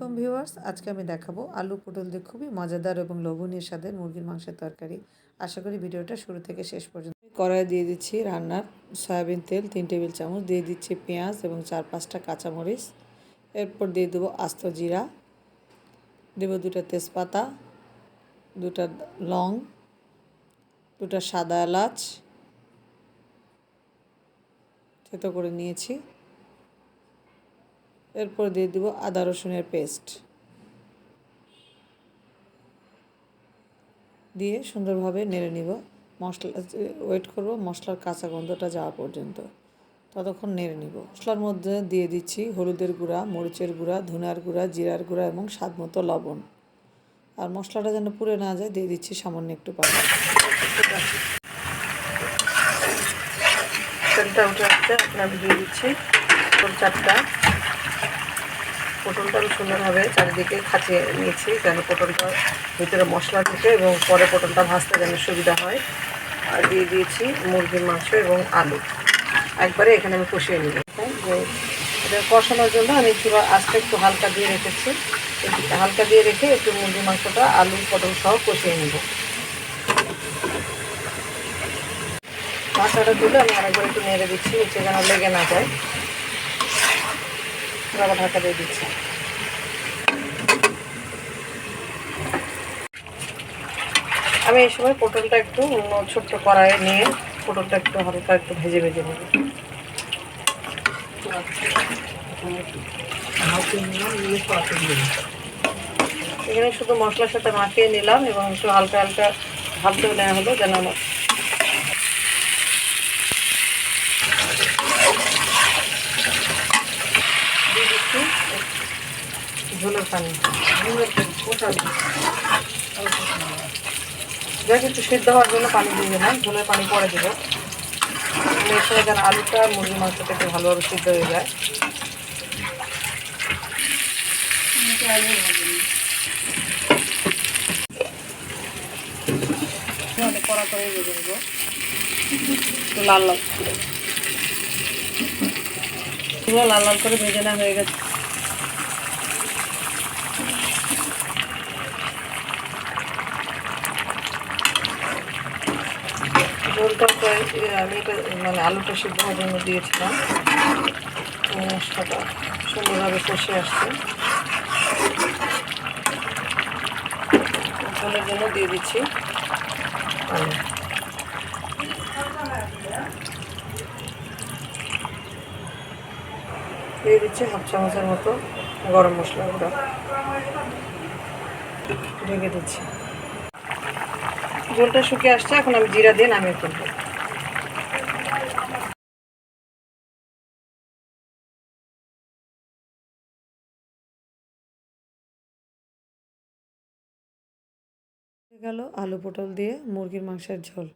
আলাইকুম ভিউয়ার্স, আজকে আমি দেখাবো আলু পটল দিয়ে খুবই মজাদার এবং লোভনীয় স্বাদের মুরগির মাংসের তরকারি। আশা করি ভিডিওটা শুরু থেকে শেষ পর্যন্ত কড়াই দিয়ে দিচ্ছি রান্নার সয়াবিন তেল, তিন টেবিল চামচ, দিয়ে দিচ্ছি পেঁয়াজ এবং চার পাঁচটা কাঁচামরিচ। এরপর দিয়ে দেবো আস্ত জিরা, দেবো দুটা তেজপাতা, দুটা লং, দুটা সাদা এলাচ, থেতো করে নিয়েছি। এরপর দিয়ে দিব আদা রসুনের পেস্ট। দিয়ে সুন্দরভাবে নেড়ে নিব। মশলা ওয়েট করব, মশলার কাঁচা গন্ধটা যাওয়া পর্যন্ত। ততক্ষণ নেড়ে নিব। মশলার মধ্যে দিয়ে দিচ্ছি হলুদের গুঁড়া, মরিচের গুঁড়া, ধুনার গুঁড়া, জিরার গুঁড়া এবং স্বাদ মতো লবণ। আর মশলাটা যেন পুড়ে না যায়, দিয়ে দিচ্ছি সামান্য একটু পানি। তেলটা আপনার দিয়ে দিচ্ছি। চারটা। পটলটা আমি সুন্দরভাবে চারিদিকে খাচিয়ে নিয়েছি, যেন পটলটা ভিতরে মশলা ঢুকে এবং পরে পটলটা ভাজতে যেন সুবিধা হয়। আর দিয়ে দিয়েছি মুরগির মাংস এবং আলু। একবারে এখানে আমি কষিয়ে নিব। এটা কষানোর জন্য আমি একটু আস্তে একটু হালকা দিয়ে রেখেছি। হালকা দিয়ে রেখে একটু মুরগির মাংসটা, আলু, পটল সহ কষিয়ে নিব। মশলাটা তুলে আমি আরেকবার একটু নেড়ে দিচ্ছি, নিচে যেন লেগে না যায়। আবার ঢাকা দিয়ে দিচ্ছি। আমি এই সময় পটলটা একটু ছোট্ট কড়াইয়ে নিয়ে পটলটা একটু হালকা একটু ভেজে ভেজে নেব। এখানে শুধু মশলার সাথে মাখিয়ে নিলাম এবং একটু হালকা হালকা ভাবতেও নেওয়া হলো যেন আমার দিচ্ছি ঝোলের পানি যাক, একটু সিদ্ধ হওয়ার জন্য পানি দিয়ে দিলাম। ঝোলের পানি পরে দেব। এর সময় যেন আলুটা মুরগির মাংসটা একটু ভালোভাবে সিদ্ধ হয়ে যায়। অনেক কড়া করে একটু লাল লাল। পুরো লাল লাল করে ভেজে নেওয়া হয়ে গেছে। ঝোলটা প্রায়, আমি মানে আলুটা সিদ্ধ হওয়ার জন্য দিয়েছিলাম। মশলাটা সুন্দরভাবে কষে আসছে। ঝোলের জন্য দিয়ে দিচ্ছি দিয়ে দিচ্ছি হাফ চামচের মতো গরম মশলা গুঁড়া। ঢেকে দিচ্ছি। ঝোলটা শুকিয়ে আসছে, এখন আমি জিরা দিয়ে নামিয়ে ফেলব। গেল আলু পটল দিয়ে মুরগির মাংসের ঝোল।